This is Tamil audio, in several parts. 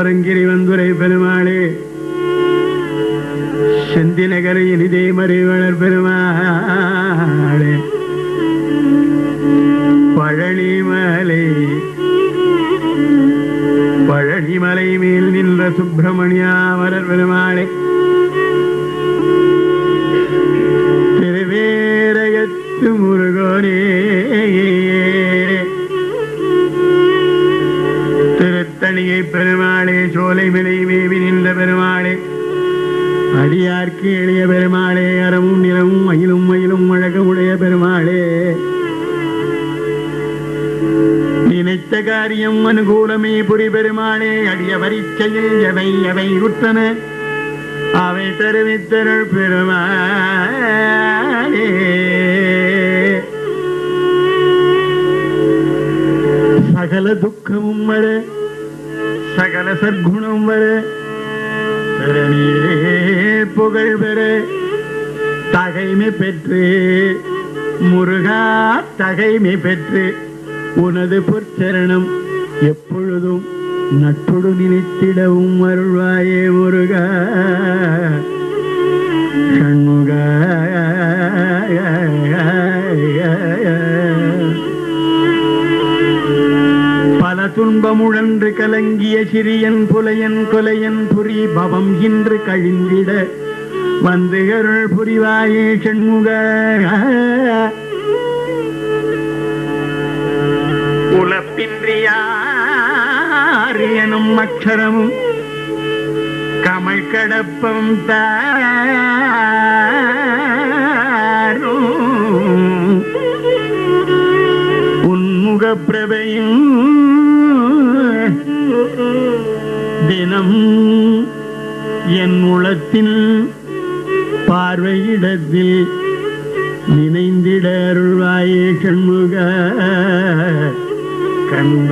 பரங்கிரி வந்துரை பெரும் நினைத்த காரியம் அனுகூலமே புரி பெருமாளே அடிய வரிச்சையில் எவை எவை உற்றன? அவை தருவித்தருள் பெருமாளே சகல துக்கமும் வர சகல சற்குணம் வர தரணியிலே புகழ் பெற தகைமை பெற்று முருகா தகைமை பெற்று உனது பொற்சரணம் எப்பொழுதும் நட்புடு நினைத்திடவும் அருள்வாயே முருகா. சண்முகா. பல துன்பமுழன்று கலங்கிய சிறியன் புலையன் கொலையன் புரி பவம் இன்று கழிந்திட வந்து அருள் புரிவாயே சண்முக. உலப்பின்றியார் எனும் அக்ஷரமும் கமல் கடப்பம் தாரும். உன்முக பிரபையும் தினம் என் உளத்தில் பார்வையிடத்தில் நினைந்திட அருள்வாயே சண்முக. கண்ட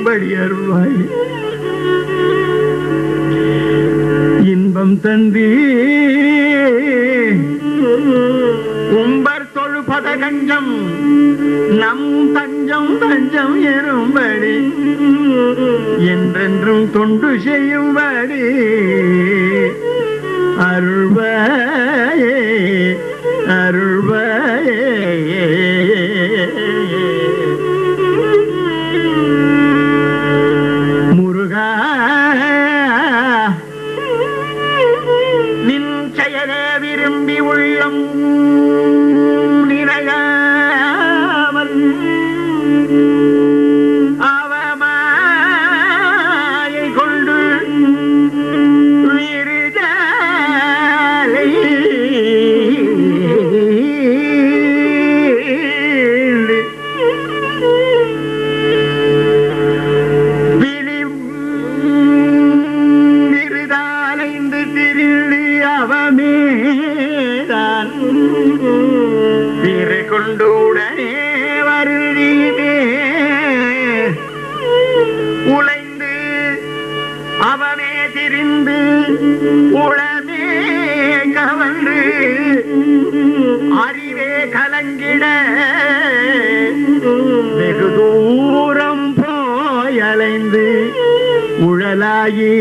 செய்யும்படி அருள்வாய். இன்பம் தந்தி. உம்பர் தொழுபத கஞ்சம் நம் தஞ்சம் தஞ்சம் எறும்படி. என்றென்றும் தொண்டு செய்யும்படி. அருள்வாயே.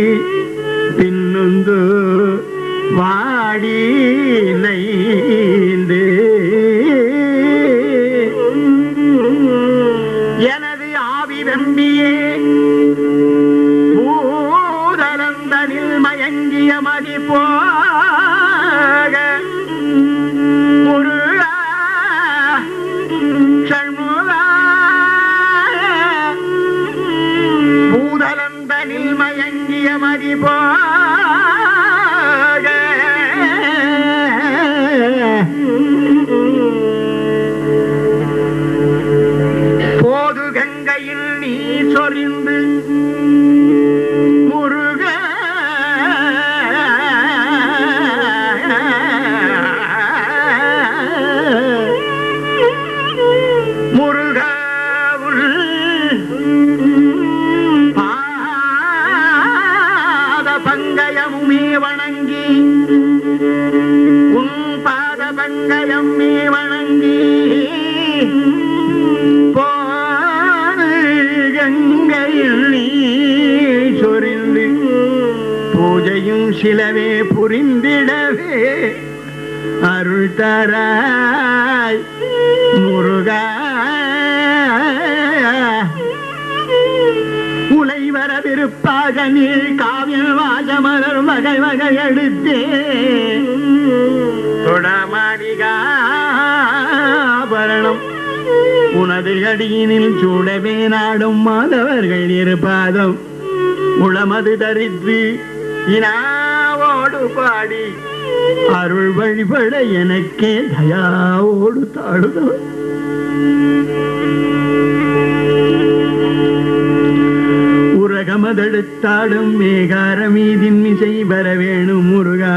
உழலாகி பின்னுந்து içerinde தராய் முருகா. உலை வரவிருப்பாக நீள் காவியல் வாசமலர் வகை வகை எடுத்தே. தொடமாடிகாபரணம் உனது அடியினில் சூடவே நாடும் மாதவர்கள் இருபாதம். உளமது தரித்து இனாவோடு பாடி அருள் வழிபட எனக்கே தயாவோடு தாழுதவர் உரகமதெடுத்தாடும் மேகாரமீதின் மிசை வர முருகா.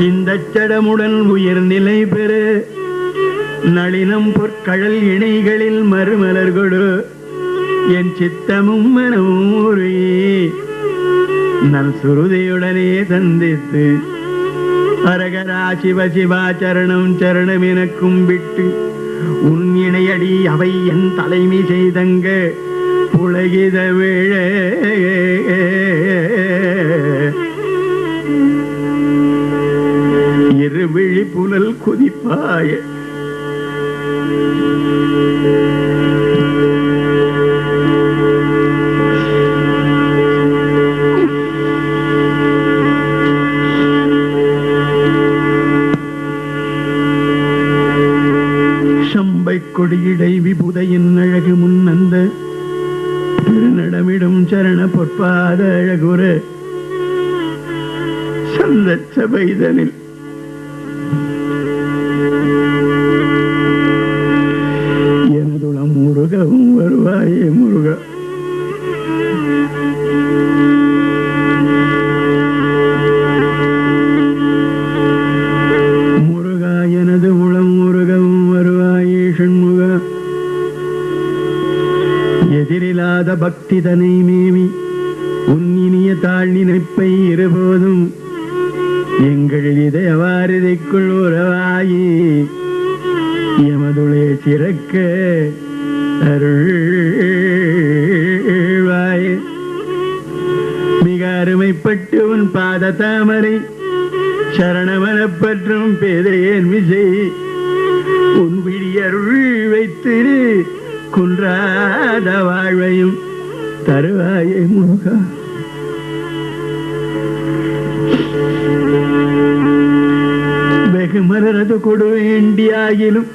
இந்த சடமுடன் உயர்நிலை பெறு. நளினம் பொற்கழல் இணைகளில் மறுமலர்கொடு என் சித்தமும் மனமும் உருகி. நல் சுருதியுடனே சந்தித்து அரகரா சிவ சிவா சரணம் சரணம் எனக்கும் விட்டு உன் இணையடி அவை என் தலைமை செய்தங்க புலகித விழ. இருவிழி புலல் குதிப்பாய. சந்த எனதுளம் முருகவும் வருவாயே முருக. முருகா எனது உளம் முருகவும் வருவாயே ஷண்முக எதிரில்லாத பக்தி தனை மேவி உன் இனிய தாழ் நினைப்பை இருபோதும் எங்கள் இதயவாரதிக்குள் உறவாயி எமதுளே சிறக்க அருள்வாய். மிக அருமைப்பட்டு உன் பாத தாமரை சரணமனப்பற்றும் பேதையேன் விசை. உன் விழி அருள் வைத்திரு குன்றாத வாழ்வையும் தருவாயே முருகா. மலரது கொடு வேண்டியாகிலும்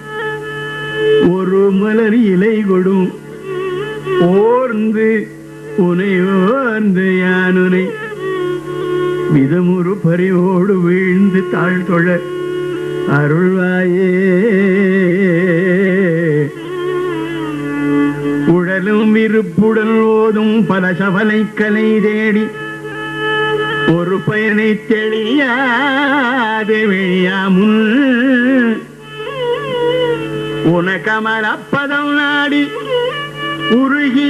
ஒரு மலர் இலை கொடும். ஓர்ந்து உனை ஓர்ந்து யானுனை மிதமுறு பறிவோடு வீழ்ந்து தாழ்த்தொழ அருள்வாயே. உடலும் விருப்புடல் ஓதும் பல சபலை கலை தேடி ஒரு பயனை தெளியாது உன கமலப்பதம் நாடி உருகி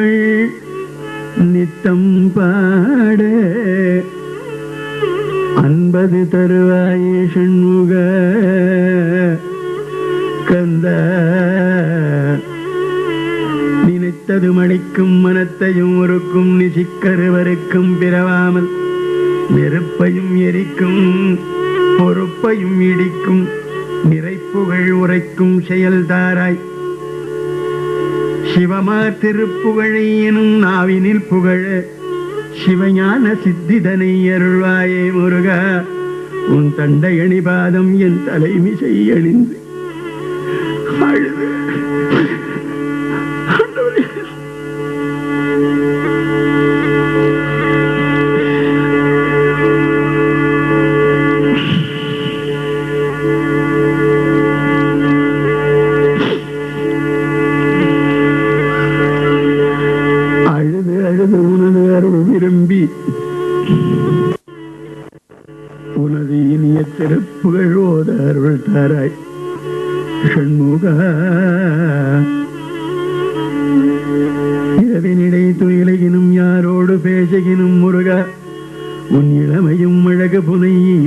திருப்புகழ் நித்தம் பாட. அன்பது தருவாயே சண்முக கந்த நினைத்தது மணிக்கும் மனத்தையும் ஒருக்கும் நிசிக்கருவருக்கும் பிறவாமல் நெருப்பையும் எரிக்கும் பொறுப்பையும் இடிக்கும் நிறைப்புகழ் உரைக்கும் செயல்தாராய் சிவமார் திருப்புகழை எனும் நாவினில் புகழ சிவஞான சித்திதனை அருள்வாயே முருகா. உன் தண்டையணி பாதம் என் தலைமிசை அணிந்து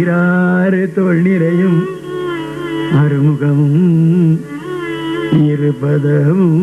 ஈராறு தொழிலையும் அறுமுகமும் அருமுகமும் இருபதமும்.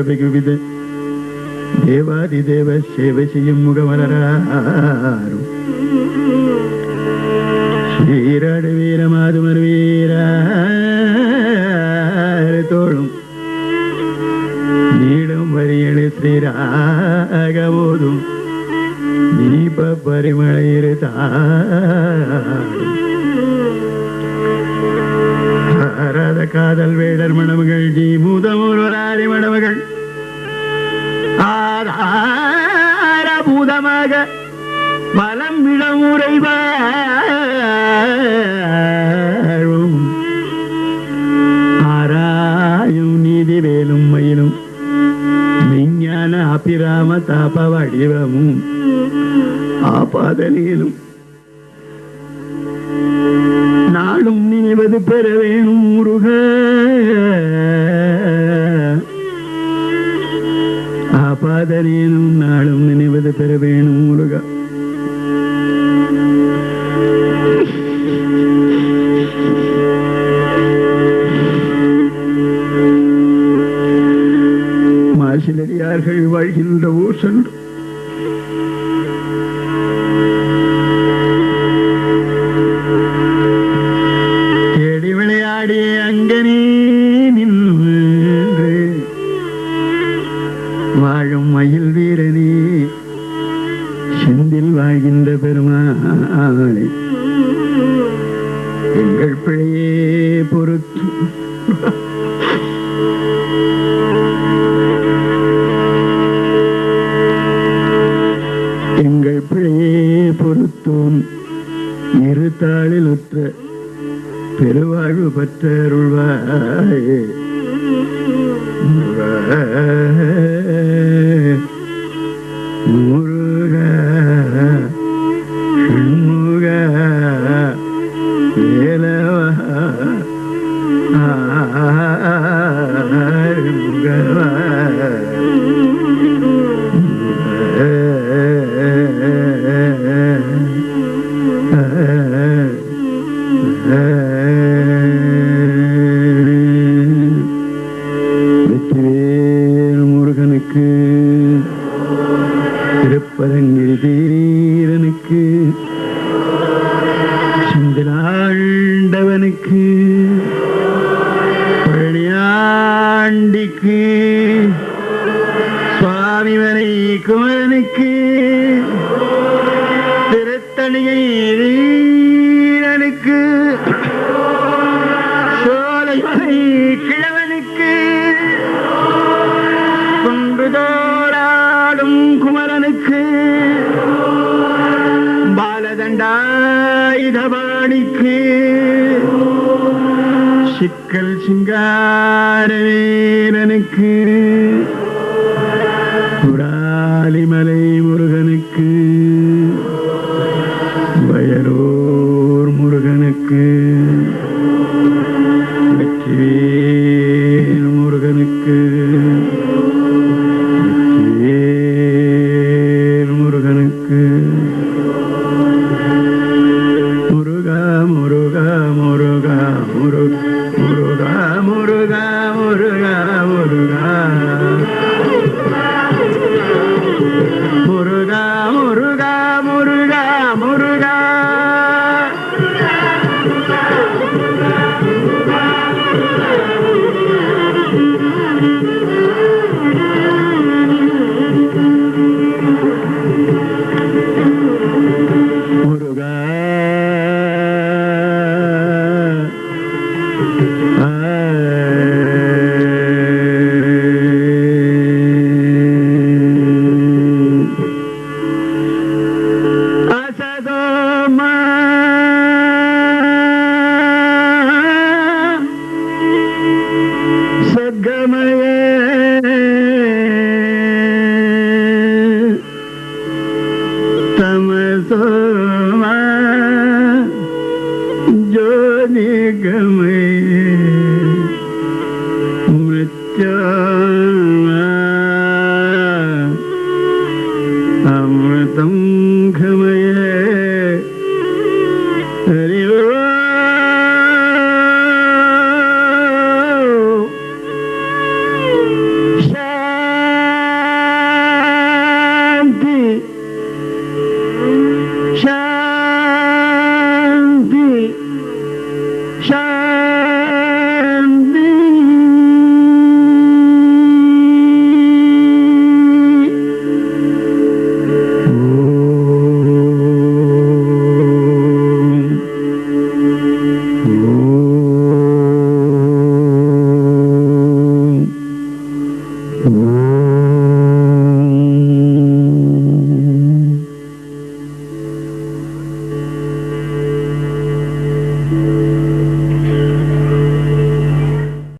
പ്രഭകുവിത് ദേവാദിദേവ ശേവശിയും മുഖമലരാരും. ശ്രീരാടവീരമാതുമരവീരോളും നീടും വരിയണി ശ്രീരാഗബോധും ദീപ പരിമളയിരുത്താടും കാതൽ വേടർ മണമകൾ ജീ മൂതമൂലൊരാരി മണമകൾ வலம் மலம் உறைவாழும். ஆராயும் நீதி வேலும் மயிலும் விஞ்ஞான அபிராம தாப வடிவமும் ஆபாதலிலும் நாளும் நினைவது பெற வேணும் முருக. ஆபாதனேனும் நாளும் எங்கள் பிழையே பொறுத்து பூக்கள் சிங்கார வீரனுக்கு Muruga, Muruga.